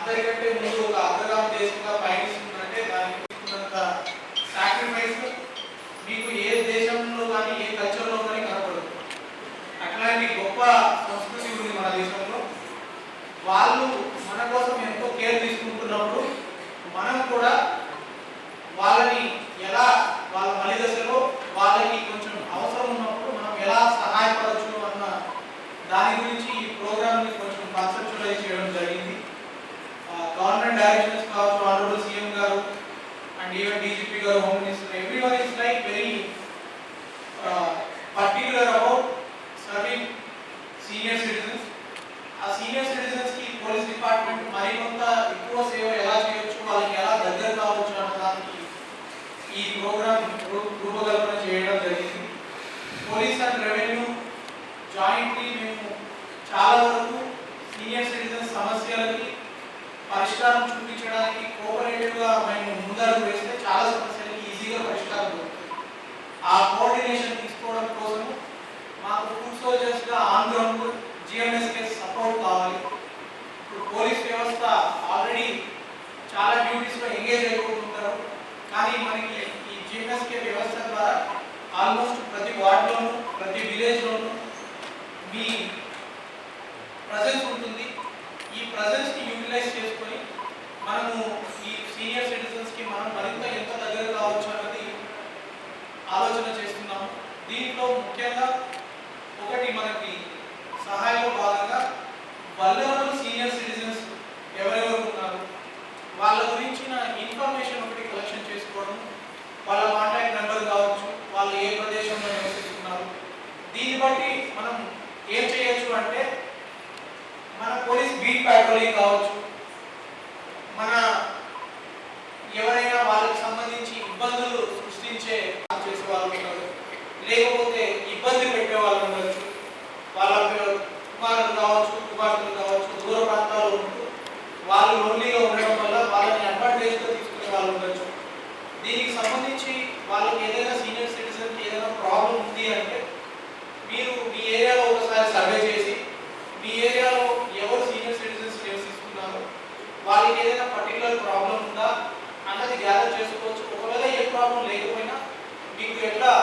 అందరికంటే ముందు ఒక అగ్రగామి దేశంగా పయనిస్తుందంటే దానికి సాక్రిఫైస్ మీకు ఏ దేశంలో కానీ ఏ కల్చర్లో కానీ కనపడదు. అట్లాంటి గొప్ప సంస్కృతి ఉంది మన దేశంలో. వాళ్ళు మన కోసం ఎంతో కేర్ తీసుకుంటున్నప్పుడు మనం కూడా వాళ్ళని ఎలా వాళ్ళ మలి దశలో వాళ్ళకి కొంచెం అవసరం ఉన్నప్పుడు మనం ఎలా సహాయపడవచ్చు అన్న దాని గురించి ఈ ప్రోగ్రామ్ని కొంచెం కాన్సెప్చువలైజ్ చేయడం జరిగింది. గవర్నమెంట్ డైరెక్షన్స్ కావచ్చు ఆనరబుల్ సీఎం గారు అండ్ ఈవెన్ డీజీపీ గారు home minister every one is like very particular about serving senior citizens ఆ సీనియర్ సిటిజన్స్కి పోలీస్ డిపార్ట్మెంట్ మరికొంత ఎక్కువ సేవ ఎలా చేయొచ్చు వాళ్ళకి ఎలా దగ్గర కావచ్చు అన్న దానికి ఈ ప్రోగ్రామ్ రూపకల్పన చేయడం జరిగింది. పోలీస్ అండ్ రెవెన్యూ జాయింట్లీ మేము చాలా వరకు సీనియర్ సిటిజన్స్ సమస్యలకి పరిష్కారం చూపించడానికి కోఆపరేటివ్గా మేము వేస్తే చాలా సమస్యలకి ఈజీగా పరిష్కారం దొరుకుతుంది. ఆ కోఆర్డినేషన్ తీసుకోవడం కోసం మాకు ఫుడ్ సోల్జర్స్ ఆన్ గ్రౌండ్ జిఎంఎస్కే సపోర్ట్ కావాలి. ఇప్పుడు పోలీస్ వ్యవస్థ ఆల్రెడీ చాలా డ్యూటీస్లో ఎంగేజ్ అయిపోతుంటారు. కానీ మనకి ఈ జిఎంఎస్కే వ్యవస్థ ద్వారా ఆల్మోస్ట్ ప్రతి వార్డులోను ప్రతి విలేజ్లోనూ మీ ప్రజెన్స్ ఉంటుంది. ఈ ప్రజెన్స్ని యూటిలైజ్ చేసుకొని మనము ఈ సీనియర్ సిటిజన్స్కి మనం మరింత ఎంత దగ్గర కావచ్చు అన్నది ఆలోచన చేస్తున్నాము. దీంట్లో ముఖ్యంగా ఒకటి మనకి సహాయంలో భాగంగా వల్లరబుల్ సీనియర్ సిటిజన్స్ ఎవరెవరు ఉన్నారు? వాళ్ళ గురించిన ఇన్ఫర్మేషన్ ఒకటి కలెక్షన్ చేసుకోవడం వాళ్ళ కాంటాక్ట్ నెంబర్ కావచ్చు వాళ్ళు ఏ ప్రదేశంలో నివసిస్తున్నారు? దీన్ని బట్టి మనం ఏం చేయొచ్చు అంటే మన పోలీస్ బీట్ ప్యాట్రోలింగ్ కావచ్చు మన ఎవరైనా వాళ్ళకి సంబంధించి ఇబ్బందులు సృష్టించే చేసే వాళ్ళు ఉంటారు లేకపోతే ఇబ్బంది పెట్టే వాళ్ళు ఉండొచ్చు. వాళ్ళ కుమారులు కావచ్చు కుమార్తెలు కావచ్చు దూర ప్రాంతాల్లో ఉంటూ వాళ్ళు లోన్లీగా ఉండడం వల్ల వాళ్ళని అడ్వాంటేజ్గా తీసుకునే వాళ్ళు ఉండొచ్చు. దీనికి సంబంధించి వాళ్ళకి ఏదైనా సీనియర్ సిటిజన్కి ఏదైనా ప్రాబ్లం ఉంది అంటే మీరు మీ ఏరియాలో ఒకసారి సర్వే చేసి మీ ఏరియాలో ఎవరు సీనియర్ సిటిజన్స్ నివసిస్తున్నారు వాళ్ళకి ఏదైనా పర్టికులర్ ప్రాబ్లం ఉందా అన్నది గ్యాదర్ చేసుకోవచ్చు. ఒకవేళ ఏ ప్రాబ్లం లేదు మీకు ఎట్లా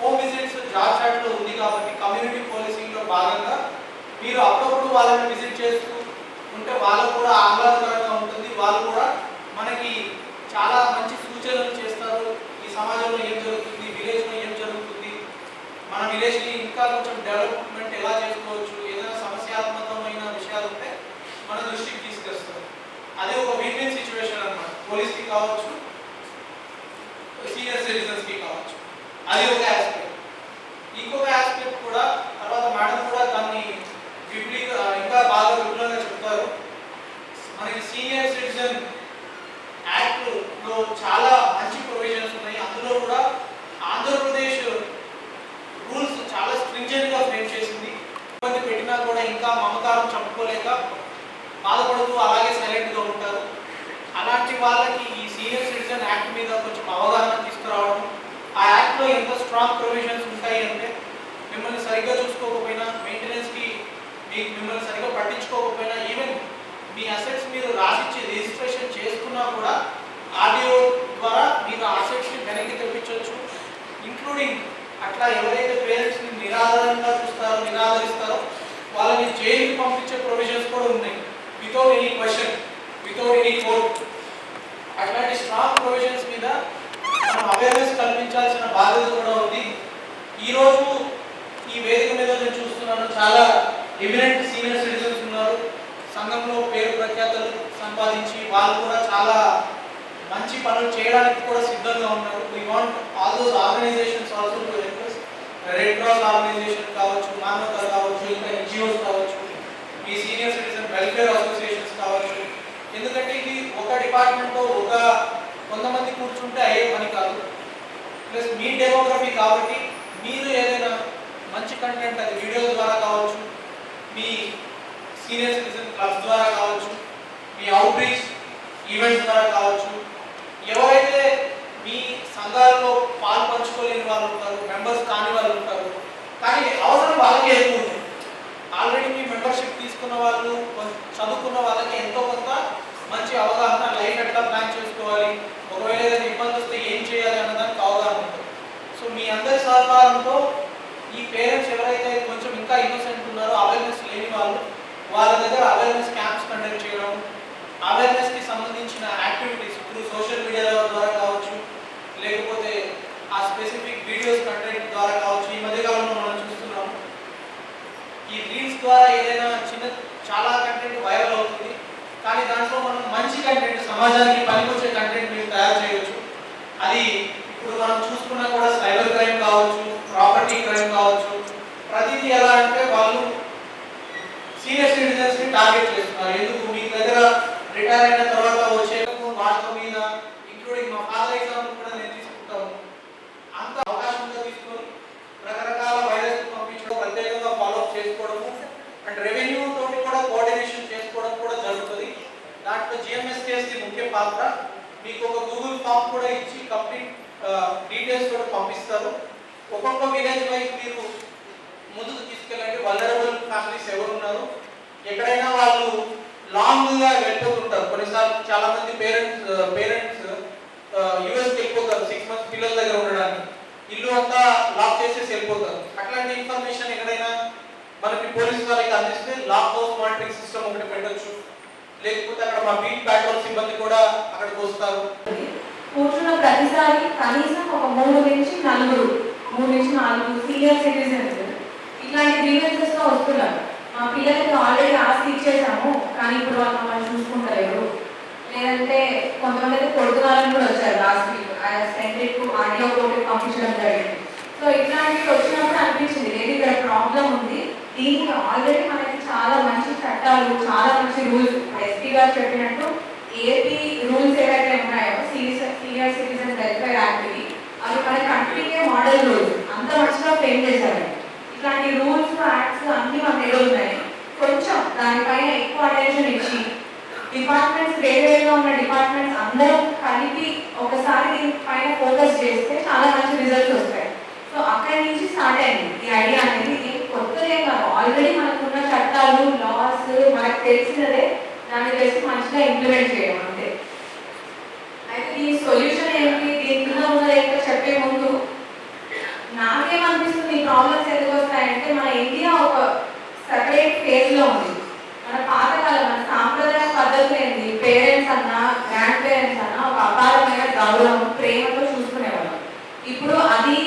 హోమ్ విజిట్స్ జాబ్ చాట్లో ఉంది కాబట్టి కమ్యూనిటీ పోలీసింగ్లో భాగంగా మీరు అప్పుడప్పుడు వాళ్ళని విజిట్ చేస్తూ ఉంటే వాళ్ళకు కూడా ఆహ్లాదకరంగా ఉంటుంది. వాళ్ళు కూడా మనకి చాలా మంచి సూచనలు చేస్తారు. ఈ సమాజంలో ఏం జరుగుతుంది? విలేజ్లో ఏం జరుగుతుంది? మన విలేజ్ని ఇంకా కొంచెం డెవలప్మెంట్ ఎలా చేసుకోవచ్చు? ఏదైనా సమస్యాత్మకమైన విషయాలు ఉంటే మన దృష్టికి తీసుకొస్తారు. అదే ఒక విన్ విన్ సిచ్యువేషన్ అన్నమాట పోలీస్కి కావచ్చు సీనియర్ సిటిజన్ అది ఒక ఆస్పెక్ట్ ఇంకొక ఆస్పెక్ట్ కూడా తర్వాత మేడం కూడా దాన్ని విప్లీక ఇంకా బాగా విపులంగా చెప్తారు. మనకి సీనియర్ సిటిజన్ యాక్ట్లో చాలా మంచి ప్రొవిజన్స్ ఉన్నాయి. అందులో కూడా ఆంధ్రప్రదేశ్ రూల్స్ చాలా స్ట్రింజెంట్గా ఫ్రేమ్ చేసింది. ఇబ్బంది పెట్టినా కూడా ఇంకా మమకారం చంపుకోలేక బాధపడుతూ అలాగే సైలెంట్గా ఉంటారు. అలాంటి వాళ్ళకి ఈ సీనియర్ సిటిజన్ యాక్ట్ మీద కొంచెం అవగాహన స్ట్రాంగ్ ప్రొవిజన్స్ ఉంటాయి అంటే మిమ్మల్ని సరిగ్గా చూసుకోకపోయినా మెయింటెనెన్స్కి మీకు మిమ్మల్ని సరిగ్గా పట్టించుకోకపోయినా ఈవెన్ మీ అసెట్స్ మీరు రాసిచ్చి రిజిస్ట్రేషన్ చేసుకున్నా కూడా ఆర్డీఓ ద్వారా మీరు అసెట్స్ని వెనక్కి తెప్పించవచ్చు. ఇంక్లూడింగ్ అట్లా ఎవరైతే పేరెంట్స్ని నిరాధారంగా చూస్తారో నిరాదరిస్తారో వాళ్ళని జైలుకి పంపించే ప్రొవిజన్స్ కూడా ఉన్నాయి. Without any question without any court అట్లాంటి స్ట్రాంగ్ ప్రొవిజన్స్ మీద మనం అవేర్నెస్ కల్పించాల్సిన బాధ్యత ఈరోజు ఈ వేదిక మీద నేను చూస్తున్నాను చాలా ఎమినెంట్ సీనియర్ సిటిజన్స్ ఉన్నారు. సంఘంలో పేరు ప్రఖ్యాతలు సంపాదించి వాళ్ళు కూడా చాలా మంచి పనులు చేయడానికి కూడా సిద్ధంగా ఉన్నారు. We want all those organisations also to red cross organisation కావచ్చు మానవత కావచ్చు ఇంకా ఎన్జిఓస్ కావచ్చు మీ సీనియర్ సిటిజన్ వెల్ఫేర్ అసోసియేషన్స్ కావచ్చు. ఎందుకంటే ఇది ఒక డిపార్ట్మెంట్లో ఒక కొంతమంది కూర్చుంటే అయ్యే పని కాదు. ప్లస్ మీ డెమోగ్రఫీ కాబట్టి కంటెంట్ అది వీడియో ద్వారా కావచ్చు మీ సీనియర్ సిటిజన్ క్లబ్స్ ద్వారా కావచ్చు మీ అవుట్రీచ్ ఈవెంట్స్ ద్వారా కావచ్చు ఎవరైతే మీ సంఘాలలో పాలు పంచుకోలేని వాళ్ళు ఉంటారు మెంబర్స్ కాని వాళ్ళు ఉంటారు కానీ అవసరం వాళ్ళకి ఎక్కువ ఉంది ఆల్రెడీ మీ మెంబర్షిప్ తీసుకున్న వాళ్ళు చదువుకున్న వాళ్ళకి ఎంతో కొంత మంచి అవగాహన లైఫ్ ఎట్లా ప్లాన్ చేసుకోవాలి ఒకవేళ ఏదైనా ఇబ్బంది వస్తే ఏం చేయాలి అన్నదానికి అవగాహన ఉంటుంది. సో మీ అందరి సహకారంతో ఈ పేరెంట్స్ ఎవరైతే కొంచెం ఇంకా ఇన్నోసెంట్ ఉన్నారో అవేర్నెస్ లేని వాళ్ళు వాళ్ళ దగ్గర అవేర్నెస్ క్యాంప్స్ కండక్ట్ చేయడం అవేర్నెస్కి సంబంధించిన యాక్టివిటీస్ ఇప్పుడు సోషల్ మీడియా ద్వారా కావచ్చు లేకపోతే ఆ స్పెసిఫిక్ వీడియోస్ కంటెంట్ ద్వారా కావచ్చు ఈ మధ్య కాలంలో మనం చూస్తున్నాము ఈ రీల్స్ ద్వారా ఏదైనా చిన్న చాలా కంటెంట్ వైరల్ అవుతుంది. కానీ దాంట్లో మనం మంచి కంటెంట్ సమాజానికి పనికొచ్చే కంటెంట్ మీరు తయారు చేయవచ్చు అది ఇప్పుడు మనం చూసుకున్నా కూడా సైబర్ క్రైమ్ కావచ్చు ప్రాపర్టీ క్రైమ్ కావచ్చు ప్రతిదీ ఎలా అంటే వాళ్ళు సీనియర్ సిటిజన్స్ని టార్గెట్ చేస్తున్నారు. ఎందుకు? మీ దగ్గర రిటైర్ అయిన తర్వాత వచ్చే వాటితో మీద ఇంక్లూడింగ్ మా ఫాదర్ ఎగ్జాంపుల్ కూడా నేను తీసుకుంటాను. అంత అవకాశంగా తీసుకొని రకరకాల వైరస్ పంపించడం ప్రత్యేకంగా ఫాలో అప్ చేసుకోవడము అండ్ రెవెన్యూ తోటి కూడా కోఆర్డినేషన్ చేసుకోవడం కూడా జరుగుతుంది. దాంట్లో జిఎంఎస్ కేసు ముఖ్య పాత్ర. మీకు ఒక గూగుల్ ఫామ్ కూడా ఇచ్చి కంప్లీట్ డీటెయిల్స్ కూడా పంపిస్తారు. ఒక్కొక్క విలేజ్ వైజ్ మీరు ముందుకు తీసుకెళ్ళండి. వలరబుల్ ఫ్యామిలీస్ ఎవరు ఉన్నారు ఎక్కడైనా వాళ్ళు లాంగ్గా వెళ్ళిపోతుంటారు కొన్నిసార్లు చాలా మంది పేరెంట్స్ పేరెంట్స్ యుఎస్కి వెళ్ళిపోతారు. సిక్స్ మంత్స్ పిల్లల దగ్గర ఉండడానికి. ఇల్లు అంతా లాక్ చేసేసి వెళ్ళిపోతారు. అట్లాంటి ఇన్ఫర్మేషన్ ఎక్కడైనా మనకి పోలీస్ వాళ్ళకి అందిస్తే లాక్ హౌస్ మానిటరింగ్ సిస్టమ్ ఒకటి పెట్టచ్చు. లేకపోతే అక్కడ మా బీట్ ప్యాట్రోల్ సిబ్బంది కూడా అక్కడికి వస్తారు. కూర్చున్న ప్రతిసారి కనీసం ఒక మూడు నుంచి నలుగురు మూడు నుంచి నాలుగు సీనియర్ సిటిజన్స్ ఇట్లాంటి గ్రీవెన్సెస్తో వస్తున్నారు. మా పిల్లలకి ఆల్రెడీ ఆస్తి ఇచ్చేసాము కానీ ఇప్పుడు వాళ్ళు మమ్మల్ని చూసుకుంటలేరు. లేదంటే కొంతమంది అయితే కొడుతున్నారని కూడా వచ్చారు last week centric RDO court పంపించడం జరిగింది. సో ఇట్లాంటివి వచ్చినప్పుడు అనిపించింది లేదు ఇక్కడ ప్రాబ్లం ఉంది. దీనికి ఆల్రెడీ మనకి చాలా మంచి చట్టాలు చాలా మంచి రూల్స్ ఎస్పీ గారు చెప్పినట్టు ఏపీ రూల్స్ ఏవైతే ఉన్నాయో సీనియర్ సీనియర్ సిటిజన్ వెల్ఫేర్ యాక్ట్కి అవి మన కంట్రీకే మోడల్ రూల్స్ అంత మంచిగా ఫ్రేమ్ చేశారు. ఇట్లాంటి రూల్స్ యాక్ట్స్ అన్ని మన దగ్గర ఉన్నాయి. కొంచెం దానిపైన ఎక్కువ అటెన్షన్ ఇచ్చి డిపార్ట్మెంట్స్ వేరువేరుగా ఉన్న డిపార్ట్మెంట్స్ అందరం కలిపి ఒకసారి దీనిపైన ఫోకస్ చేస్తే చాలా మంచి రిజల్ట్స్ వస్తాయి. సో అక్కడి నుంచి స్టార్ట్ అయింది ఈ ఐడియా అనేది. ఏం కొత్తదే కాదు. ఆల్రెడీ మనకున్న చట్టాలు లాస్ మనకు తెలిసినదే దాన్ని తెలిసి మంచిగా ఇంప్లిమెంట్ చేయడం అంతే. అయితే దీని సొల్యూషన్ ఏమిటి? దీని కింద ఉన్నది ఏంటో చెప్పే ముందు నాకేమనిపిస్తుంది? ఈ ప్రాబ్లమ్స్ ఎందుకు వస్తాయంటే మన ఇండియా ఒక సెపరేట్ ఫేజ్లో ఉంది. మన పాతకాలం మన సాంప్రదాయ పద్ధతులు ఏంటి? పేరెంట్స్ అన్నా గ్రాండ్ పేరెంట్స్ అన్నా ఒక అపారమైన గౌరవం ప్రేమతో చూసుకునేవాళ్ళం ఇప్పుడు అది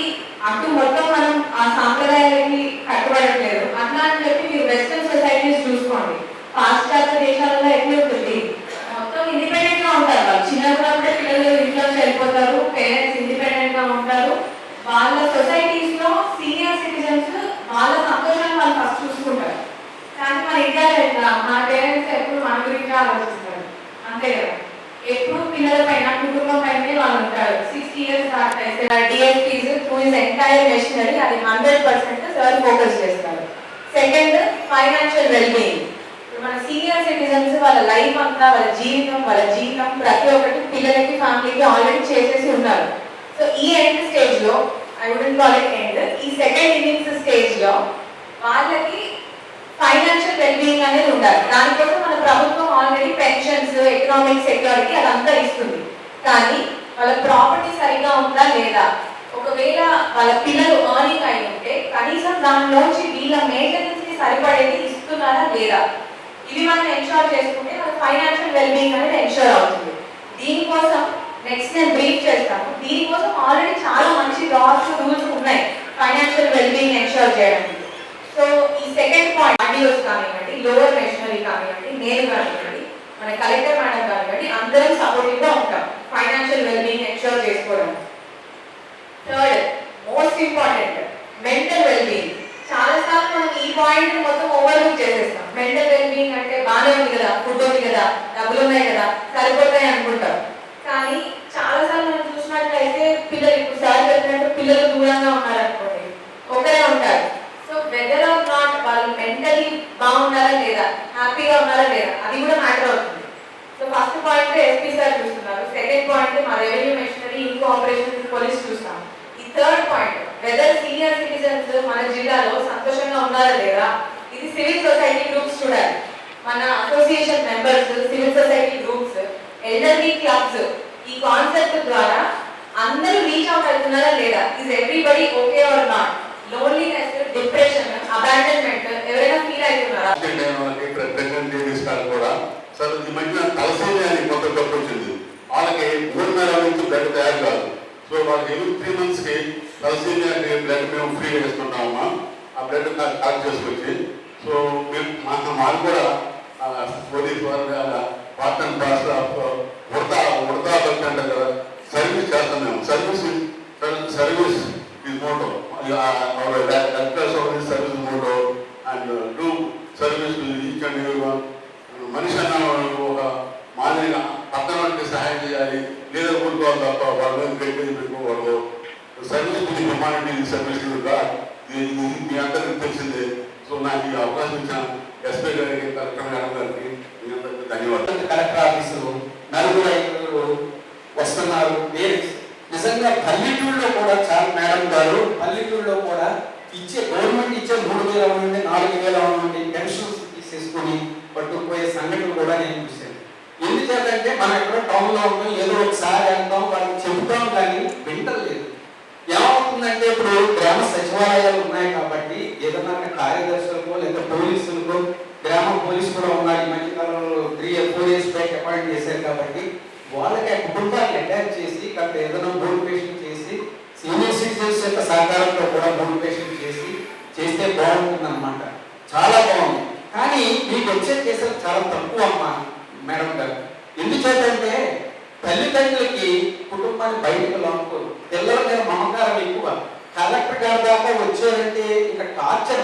అటు మొత్తం మనం ఆ సాంప్రదాయాలకి కట్టుబడట్లేదు అట్లా అని చెప్పి మీరు వెస్ట్రన్ సొసైటీస్ చూసుకోండి పాశ్చాత్య దేశాలలో ఎట్లా ఉంటుంది మొత్తం ఇండిపెండెంట్గా ఉంటారు వాళ్ళు చిన్నప్పుడే పిల్లలు ఇంట్లో నుంచి వెళ్ళిపోతారు పేరెంట్స్ ఇండిపెండెంట్గా ఉంటారు వాళ్ళ సొసైటీస్లో సీనియర్ సిటిజన్స్ వాళ్ళ సంతోషాన్ని వాళ్ళు ఫస్ట్ చూసుకుంటారు కానీ మన ఇండియాలో ఎట్లా మన పేరెంట్స్ ఎప్పుడు మన గురించి ఆలోచిస్తారు అంతే కదా ఎప్పుడు పిల్లల పైన కుటుంబం పైనే వాళ్ళు ఉంటారు. సిక్స్టీ ఇయర్స్ దాకా అయితే DSPs through is entire machinery అది హండ్రెడ్ పర్సెంట్ సార్ ఫోకస్ చేస్తారు. సెకండ్ ఫైనాన్షియల్ వెల్బీయింగ్ మన సీనియర్ సిటిజన్స్ వాళ్ళ లైఫ్ అంతా వాళ్ళ జీవితం వాళ్ళ జీవితం ప్రతి ఒక్కటి పిల్లలకి ఫ్యామిలీకి ఆల్రెడీ చేసేసి ఉన్నారు. సో ఈ ఎండ్ స్టేజ్లో I wouldn't call it end ఈ సెకండ్ ఇన్నింగ్స్ స్టేజ్లో వాళ్ళకి ఫైనాన్షియల్ వెల్బీయింగ్ అనేది ఉండాలి. దానికోసం మన ప్రభుత్వం ఆల్రెడీ పెన్షన్స్ ఎకనామిక్ సెక్యూరిటీ అదంతా ఇస్తుంది. కానీ వాళ్ళ ప్రాపర్టీ సరిగా ఉందా లేదా? ఒకవేళ వాళ్ళ పిల్లలు ఆర్నింగ్ అయి ఉంటే కనీసం దానిలోంచి వీళ్ళ మెయింటెనెన్స్కి సరిపడేది ఇస్తున్నారా లేదా? ఇది మనం ఎన్షోర్ చేసుకుంటే మన ఫైనాన్షియల్ వెల్బీయింగ్ అనేది ఎన్షోర్ అవుతుంది. దీనికోసం నెక్స్ట్ నేను బ్రీఫ్ చేస్తాను. దీనికోసం ఆల్రెడీ చాలా మంచి లాస్ రూల్స్ ఉన్నాయి. ఫైనాన్షియల్ వెల్బీయింగ్ ఎన్షోర్ చేయడానికి. సో ఈ సెకండ్ పాయింట్ ఆడియోస్ కానివ్వండి లోవర్ మెషినరీ కానివ్వండి నేను కానివ్వండి మన కలెక్టర్ మేడం కానివ్వండి అందరం సపోర్టివ్గా ఉంటాం. ఫైనాన్షియల్ వెల్బీయింగ్ ఎన్షూర్ చేసుకోవడం. Third most important mental wellbeing చాలా సార్లు మనం ఈ పాయింట్ మొత్తం ఓవర్లుక్ చేసేస్తాం. మెంటల్ వెల్బీయింగ్ అంటే బాగానే ఉంది కదా ఫుడ్ ఉంది కదా డబ్బులు ఉన్నాయి కదా సరిపోతాయి అనుకుంటాం. కానీ చాలా సార్లు మనం చూసినట్లయితే పిల్లలు ఇప్పుడు సార్ చెప్పినట్టు పిల్లలు దూరంగా ఉన్నారనుకోండి ఒకరే ఉంటారు. వాళ్ళు మెంటలీ బాగున్నారా లేదా? హ్యాపీగా ఉన్నారా లేదా? అది కూడా మ్యాటర్ అవుతుంది. So first point SP sir చూస్తున్నారు. సెకండ్ పాయింట్ మా రెవెన్యూ మిషనరీ ఇంకో ఆపరేషన్ పోలీస్ చూస్తాం ఈ third point whether senior citizens మన జిల్లాలో సంతోషంగా ఉన్నారా లేదా? ఇది సివిల్ సొసైటీ గ్రూప్స్ చూడాలి. మన association members civil society groups elderly clubs ఈ కాన్సెప్ట్ ద్వారా అందరూ రీచ్ అవుట్ అవుతున్నారా లేదా? Is everybody okay or not loneliness depression abandonment ఎవరైనా ఫీల్ అవుతున్నారా? ప్రెగ్నెంట్ లేడీస్ కాదు కూడా. సార్ ఈ మధ్యన తలసేమియా అని కొత్త జబ్బు వచ్చింది. వాళ్ళకి మూడు నెలల నుంచి బ్లడ్ తయారు కాదు. సో వాళ్ళకి ఎవ్రీ త్రీ మంత్స్కి తలసేమియా బ్లడ్ మేము ఫ్రీ వేసుకుంటామమ్మా ఆ బ్లడ్ కలెక్ట్ చేసుకొచ్చి సో మేము మా మాకు కూడా పోలీస్ వారు part and parcel of Udatha Udatha bus అంటారు కదా. సర్వీస్ చేస్తాం మేము. Service service his motto. Our directors of this service motto and uh, do service to each and everyone. మనిషి అన్న ఒక మాదిరిగా పక్కన వాళ్ళకి సహాయం చేయాలి లేదా ఊరుకోవాలి తప్ప వాళ్ళ మీద పెట్టేది పెట్టుకోకూడదు. Service to humanity service to మీ అందరికీ తెలిసిందే. సో నాకు ఈ అవకాశం ఇచ్చిన ఎస్పీ గారికి కలెక్టర్ మేడం గారికి మీ అందరికీ ధన్యవాదాలు. కలెక్టర్ ఆఫీసు నలుగురు వస్తున్నారు. నేను నిజంగా పల్లెటూళ్ళలో కూడా చాలా మేడం గారు. పల్లెటూళ్ళలో కూడా ఇచ్చే గవర్నమెంట్ ఇచ్చే మూడు వేల నుండి నాలుగు వేల నుండి పెన్షన్స్ తీసేసుకుని పట్టుకుపోయే సంఘటన కూడా నేను చూశాను. ఎందుచేతంటే మనం ఎక్కడో టౌన్లో ఉంటాం ఏదో ఒకసారి వెళ్తాం వాళ్ళకి చెబుతాం కానీ వింటలేదు ఏమవుతుందంటే ఇప్పుడు గ్రామ సచివాలయాలు ఉన్నాయి కాబట్టి ఏదైనా కార్యదర్శులకు లేదా పోలీసులకో గ్రామ పోలీసు కూడా ఉన్నారు. ఈ మధ్య కాలంలో three four years back appoint చేశారు కాబట్టి వాళ్ళకి ఆ కుటుంబాన్ని అటాచ్ చేసి కాస్త ఏదైనా మోటివేషన్ చేసి సీనియర్ సిటిజన్స్ యొక్క సహకారంతో కూడా మోటివేషన్ చేసి చేస్తే బాగుంటుంది అనమాట చాలా బాగుంది. కానీ మీకు వచ్చే కేసులు చాలా తక్కువ అమ్మా మేడం గారు. ఎందుచేతంటే తల్లిదండ్రులకి కుటుంబాన్ని బయటకు లాక్కోరు. పిల్లల మీద మమకారం ఎక్కువ. కలెక్టర్ గారి దాకా వచ్చారంటే ఇంకా టార్చర్